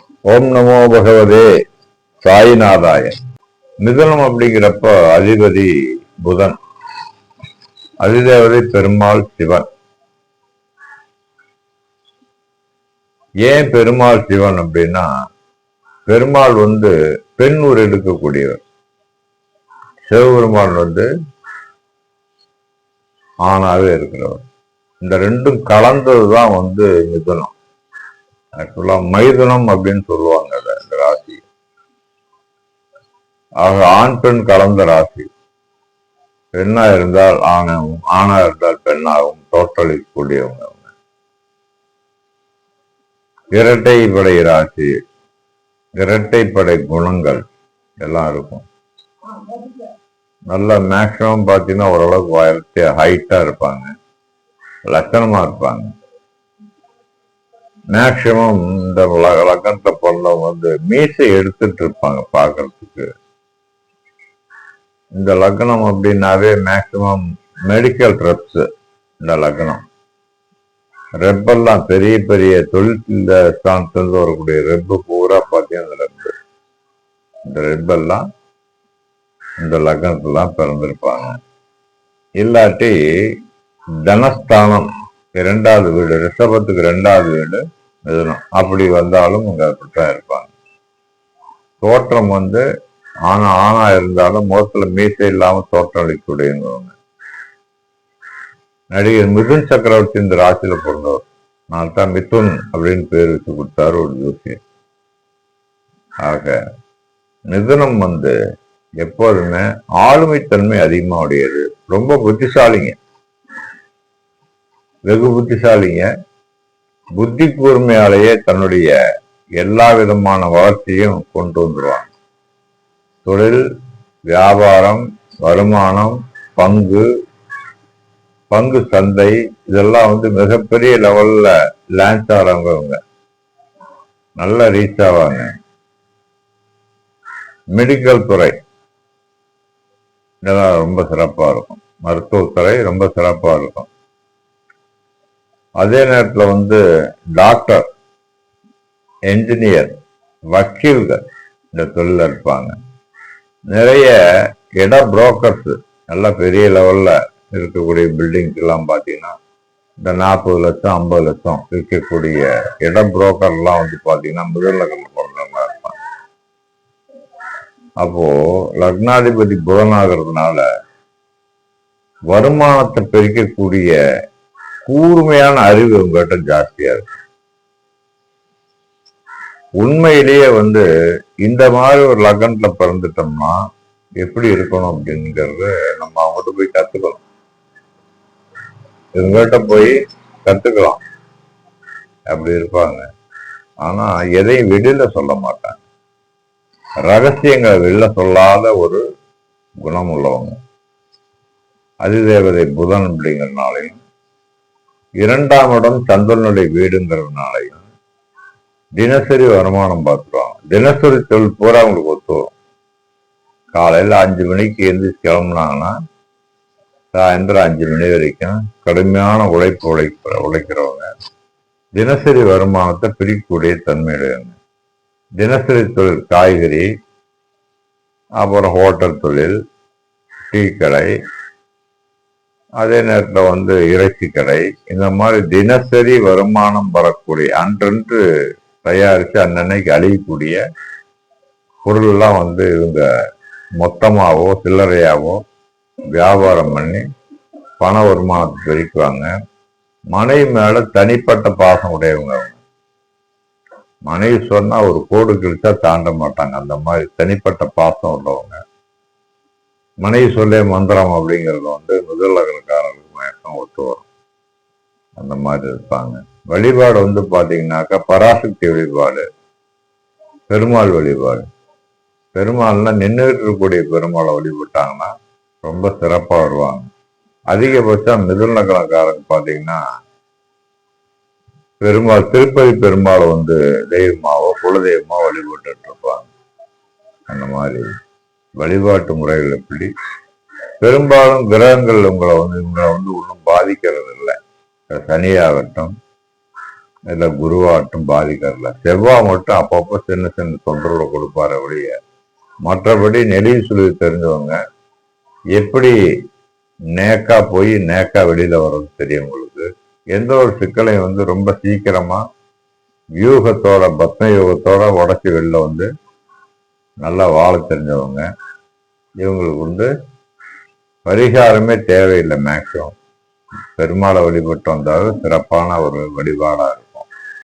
ஓம் நமோ பகவதே சாயிநாதாய. மிதனம் அப்படிங்கிறப்ப அதிபதி புதன். அதிதேவதை பெருமாள் சிவன். ஏன் பெருமாள் சிவன் அப்படின்னா பெருமாள் வந்து பெண் ஊர் எடுக்கக்கூடியவர். சிவபெருமான் வந்து ஆணாவே இருக்கிறவர். இந்த ரெண்டும் கலந்ததுதான் வந்து மிதனம் ஆக்சுவலாக மைதுனம் அப்படின்னு சொல்லுவாங்க அதை, இந்த ராசி. ஆக ஆண் பெண் கலந்த ராசி. பெண்ணா இருந்தால் ஆணாகும் ஆணா இருந்தால் பெண்ணாகும் தோற்றளிக்கக்கூடியவங்க அவங்க. இரட்டைப்படை ராசி. இரட்டைப்படை குணங்கள் எல்லாம் இருக்கும். நல்லா மேக்சிமம் பார்த்தீங்கன்னா ஓரளவுக்கு உயரத்தை ஹைட்டா இருப்பாங்க. லட்சணமா இருப்பாங்க. மேக்சிமம் இந்த லக்கணத்தை பிறந்தவங்க வந்து மீசை எடுத்துட்டு இருப்பாங்க பார்க்கறதுக்கு. இந்த லக்னம் அப்படின்னாவே மேக்சிமம் மெடிக்கல் ரெப்ஸ் இந்த லக்னம் ரெப்பெல்லாம் பெரிய பெரிய தொழில் ஸ்தானத்திலிருந்து வரக்கூடிய ரெப்பு பூரா பார்த்தீங்கன்னா இந்த ரெப்பு இந்த ரெப்பெல்லாம் இந்த லக்னத்துலாம் பிறந்திருப்பாங்க. இல்லாட்டி தனஸ்தானம் இரண்டாவது வீடு ரிஷபத்துக்கு ரெண்டாவது வீடு மிதுனம். அப்படி வந்தாலும் இங்க அப்படித்தான் இருப்பாங்க. தோற்றம் வந்து ஆனா ஆணா இருந்தாலும் முகத்துல மீசை இல்லாம தோற்றம் அளிக்கக்கூடியவங்க. நடிகர் மிதுன் சக்கரவர்த்தி இந்த ராசியில பிறந்தவர். நான் தான் மிதுன் அப்படின்னு பேர் வச்சு கொடுத்தாரு ஒரு ஜோசியர். ஆக மிதுனம் வந்து எப்போதுமே ஆளுமைத்தன்மை அதிகமா உடையது. ரொம்ப புத்திசாலிங்க. வெகு புத்திசாலிங்க. புத்தி கூர்மையாலேயே தன்னுடைய எல்லா விதமான வளர்ச்சியும் கொண்டு வந்துருவாங்க. தொழில் வியாபாரம் வருமானம் பங்கு பங்கு சந்தை இதெல்லாம் வந்து மிகப்பெரிய லெவல்ல லான்ச் ஆறவங்க அவங்க நல்லா ரீச் ஆவாங்க. மெடிக்கல் துறை. இதெல்லாம் ரொம்ப சிறப்பாக இருக்கும். மருத்துவத்துறை ரொம்ப சிறப்பாக இருக்கும். அதே நேரத்துல வந்து டாக்டர் என்ஜினியர் வக்கீல்கள் இந்த தொழில் இருப்பாங்க. நிறைய இட புரோக்கர்ஸ் நல்லா பெரிய லெவல்ல இருக்கக்கூடிய பில்டிங்ஸ்லாம் பார்த்தீங்கன்னா இந்த நாற்பது லட்சம் ஐம்பது லட்சம் விற்கக்கூடிய இட புரோக்கர்லாம் வந்து பார்த்தீங்கன்னா முதல் லக்னம் பிறந்தவங்க இருப்பாங்க. அப்போ லக்னாதிபதி புதனாகிறதுனால வருமானத்தை பெருக்கக்கூடிய கூர்மையான அறிவு உங்ககிட்ட ஜாஸ்தியா இருக்கு. உண்மையிலேயே வந்து இந்த மாதிரி ஒரு லக்னத்துல பிறந்துட்டோம்னா எப்படி இருக்கணும் அப்படிங்கறத நம்ம அவங்ககிட்ட போய் கத்துக்கலாம் இவங்ககிட்ட போய் கத்துக்கலாம். அப்படி இருப்பாங்க. ஆனா எதையும் வெளியில சொல்ல மாட்டாங்க. ரகசியங்களை வெளில சொல்லாத ஒரு குணம் உள்ளவங்க. அதிதேவதை புதன் அப்படிங்கிறனாலையும் இரண்டாம் இடம் சந்திரனுடைய வீடுங்கிறதுனாலையும் தினசரி வருமானம் பார்த்துருவாங்க தினசரி தொழில் பூரா அவங்களுக்கு ஒத்து வரும். அஞ்சு மணிக்கு எழுந்திரிச்சு கிளம்புனாங்கன்னா சாயந்தரம் அஞ்சு மணி வரைக்கும் கடுமையான உழைப்பு உழைப்ப உழைக்கிறவங்க. தினசரி வருமானத்தை பிரிக்கக்கூடிய தன்மையுடையவங்க. தினசரி தொழில் காய்கறி அப்புறம் ஹோட்டல் தொழில் டீ கடை அதே நேரத்தில் வந்து இறைச்சி கடை. இந்த மாதிரி தினசரி வருமானம் வரக்கூடிய அன்றன்று தயாரித்து அன்னன்னைக்கு அழியக்கூடிய பொருள்லாம் வந்து இவங்க மொத்தமாகவோ சில்லறையாவோ வியாபாரம் பண்ணி பண வருமானத்தை பெருக்குவாங்க மனைவி மேல தனிப்பட்ட பாசம் உடையவங்க அவங்க. மனைவி சொன்னா ஒரு கோடு கிழிச்சா தாண்ட மாட்டாங்க. அந்த மாதிரி தனிப்பட்ட பாசம் உள்ளவங்க. மனைவி சொல்லே மந்திரம் அப்படிங்கிறது வந்து முதல் அகலக்காரர்களுக்கு மயக்கம் ஒத்து வரும். அந்த மாதிரி இருப்பாங்க. வழிபாடு வந்து பார்த்தீங்கன்னாக்கா பராசக்தி வழிபாடு. பெருமாள் வழிபாடு. பெருமாள்னா நின்றுட்டு இருக்கக்கூடிய பெருமாளை வழிபட்டாங்கன்னா ரொம்ப சிறப்பாக வருவாங்க. அதிகபட்சம் மிதுன லக்னக்காரங்க பார்த்தீங்கன்னா பெருமாள் திருப்பதி பெருமாளை வந்து தெய்வமாவோ குலதெய்வமாவோ வழிபட்டு இருப்பாங்க. அந்த மாதிரி. வழிபாட்டு முறைகள் எப்படி? பெரும்பாலும் கிரகங்கள் உங்களை வந்து உங்களை வந்து ஒன்றும் பாதிக்கிறது இல்லை சனியாகட்டும் இல்லை குருவாகட்டும் பாதிக்கிறதில்ல. செவ்வாய் மட்டும் அப்பப்போ சின்ன சின்ன தொந்தரவு கொடுப்பாரு ஒழிய மற்றபடி நெளிவு சுழிவு தெரிஞ்சவங்க எப்படி நேக்கா போய் நேக்கா வெளியில வர்றது தெரியும் உங்களுக்கு எந்த ஒரு சிக்கலையும் வந்து ரொம்ப சீக்கிரமா வியூகத்தோட பத்ம யூகத்தோட உடச்சி வெளில வந்து நல்லா வாழ தெரிஞ்சவங்க. இவங்களுக்கு வந்து பரிகாரமே தேவையில்லை மேக்ஸிமம் பெருமாளை வழிபட்டு வந்தாலும் சிறப்பான ஒரு வழிபாடாக இருக்கும்.